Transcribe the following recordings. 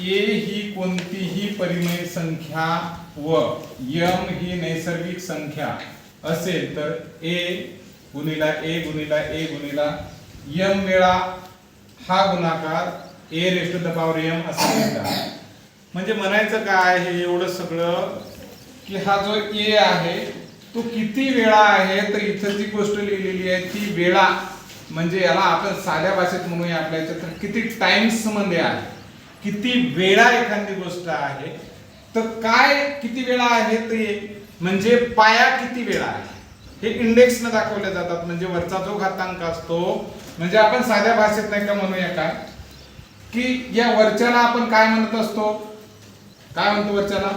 ए ही कोणतीही परिमेय संख्या व यम ही नैसर्गिक संख्या असेल तर ए गुणिला ए गुणिला ए गुणिला यम वेळा हा गुणाकार a raised the power m असं लिहितात म्हणजे म्हणायचं काय आहे एवढं सगळं की हा जो ए आहे तो किती वेळा आहे तर इथं जी गोष्ट लिहिलेली आहे ती वेळा. म्हणजे याला आपण साध्या भाषेत म्हणूया आपल्या याच्यात तर किती टाइम्समध्ये आहे. किती वेळा एखादी गोष्ट आहे तर काय किती वेळा आहे ते म्हणजे पाया किती वेळा आहे? हे इंडेक्स न दाखवले जातात म्हणजे वरचा जो घातांक असतो म्हणजे आपण साध्या भाषेत नाही का म्हणूया काय की या वरच्याला आपण काय म्हणत असतो? काय म्हणतो वरच्याला?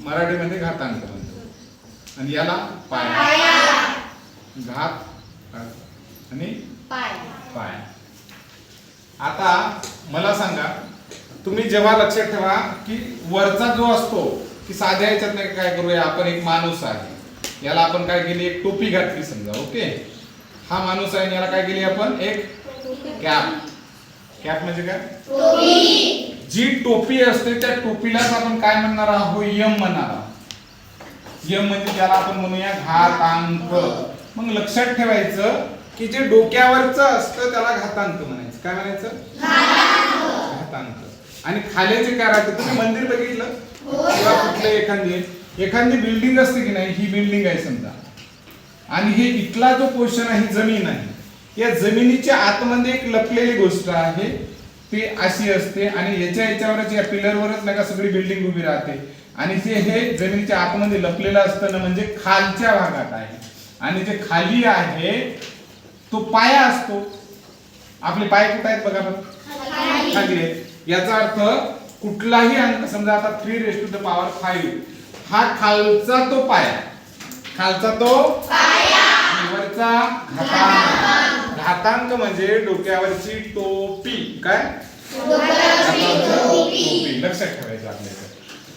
मराठीमध्ये घातांक म्हणतो. आणि याला पाया. घात आणि पाय. आता मला सांगा तुम्ही जेव्हा लक्षात ठेवा की वरचा जो असतो की साध्या याच्यात नाही काय करूया आपण एक माणूस आहे. याला आपण काय केली एक टोपी घातली समजा ओके? हा माणूस आहे याला काय केली आपण? एक कॅप. कॅप म्हणजे काय? जी टोपी असते त्या टोपीलाच आपण काय म्हणणार आहोत? यम म्हणणार आहोत. यम म्हणजे त्याला आपण म्हणूया घातांक मग लक्षात ठेवायचं की जे डोक्यावरच असतं त्याला घातांक म्हणायचं. काय म्हणायचं? घातांक. आणि खाली जे काय राहते? तुम्ही मंदिर बघितलं? किंवा कुठलं एखादी? एखादी बिल्डिंग असते की नाही ही बिल्डिंग आहे समजा. आणि हे इथला जो पोर्शन आहे जमीन आहे. या जमिनीच्या आतमध्ये एक लपलेली गोष्ट आहे. ती अशी असते आणि याच्या याच्यावरच या पिलरवरच नाही का सगळी बिल्डिंग उभी राहते. आणि ते हे जमिनीच्या आतमध्ये लपलेलं असतं ना म्हणजे खालच्या भागात आहे. आणि जे खाली आहे तो पाया असतो. आपले पाय कुठे आहेत बघा बरं खाली. आहेत. याचा अर्थ कुठलाही अंक समजा आता three raise to the power five हा खालचा तो पाया. खालचा तो वरचा घातांक. घातांक म्हणजे डोक्यावरची टोपी. काय? टोपी. लक्षात ठेवायचं आपल्याला.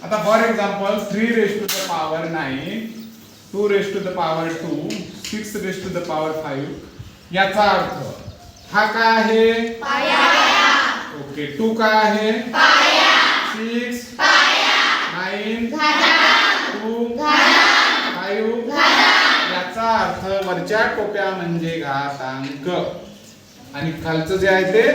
आता for example three raise to the power nine two raise to the power two six raise to the power five याचा अर्थ हा काय आहे? ओके टू काय आहे? सिक्स. नाईन. टू. फाईव्ह. याचा अर्थ वरच्या टोप्या म्हणजे घातांक. आणि खालचं जे आहे ते?